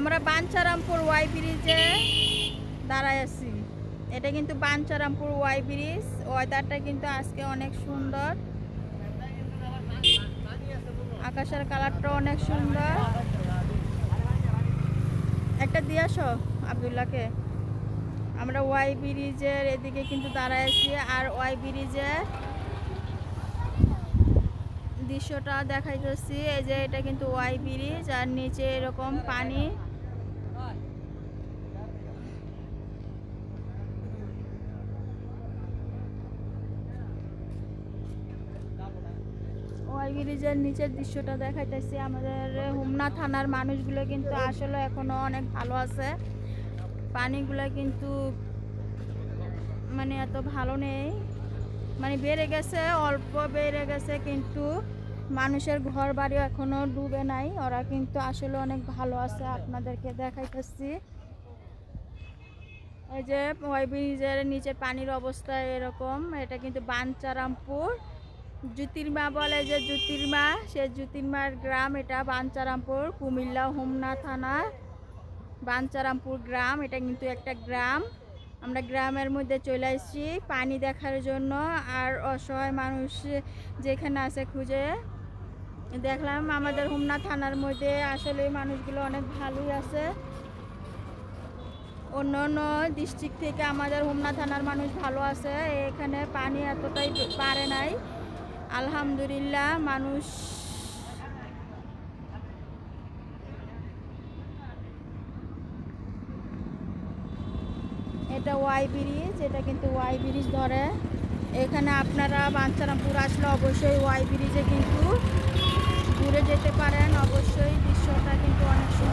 আমরা বাঞ্চারামপুর ওয়াই ব্রিজে দাঁড়ায় আছি। এটা কিন্তু বাঞ্চারামপুর ওয়াই ব্রিজ। ওয়েদারটা কিন্তু আজকে অনেক সুন্দর। আকাশের কালারটা অনেক সুন্দর। একটা দিয়ে আসো আবদুল্লাহকে। আমরা ওয়াই ব্রিজের এদিকে কিন্তু দাঁড়ায় আছি আর ওয়াই ব্রিজের দৃশ্যটা দেখাইতেছি। এই যে এটা কিন্তু ওয়াই ব্রিজ আর নিচে এরকম পানি ব্রিজের নিচের দৃশ্যটা দেখাইতেছি। আমাদের হোমনা থানার মানুষগুলো কিন্তু আসলে এখনও অনেক ভালো আছে। পানিগুলো কিন্তু মানে এত ভালো নেই। মানে বেড়ে গেছে, অল্প বেড়ে গেছে কিন্তু মানুষের ঘর বাড়ি এখনও ডুবে নাই। ওরা কিন্তু আসলে অনেক ভালো আছে। আপনাদেরকে দেখাইতেছি। এই যে ওই ব্রিজের নিচে পানির অবস্থা এরকম। এটা কিন্তু বাঞ্চারামপুর। জ্যোতির্মা বলে যে জ্যোতির্মা, সে জ্যোতির্মার গ্রাম এটা বাঞ্চারামপুর, কুমিল্লা হোমনা থানা। বাঞ্চারামপুর গ্রাম, এটা কিন্তু একটা গ্রাম। আমরা গ্রামের মধ্যে চলে আসছি পানি দেখার জন্য। আর অসহায় মানুষ যেখানে আছে খুঁজে দেখলাম আমাদের হোমনা থানার মধ্যে আসলে মানুষগুলো অনেক ভালোই আছে। অন্য অন্য ডিস্ট্রিক্ট থেকে আমাদের হোমনা থানার মানুষ ভালো আছে। এখানে পানি এতটাই পারে নাই। আলহামদুলিল্লাহ মানুষ এটা ওয়াই ব্রিজ, এটা কিন্তু ওয়াই ব্রিজ ধরে। এখানে আপনারা বাঞ্চারামপুর আসলে অবশ্যই ওয়াই ব্রিজে কিন্তু ঘুরে যেতে পারেন অবশ্যই দৃশ্যটা কিন্তু অনেক সুন্দর।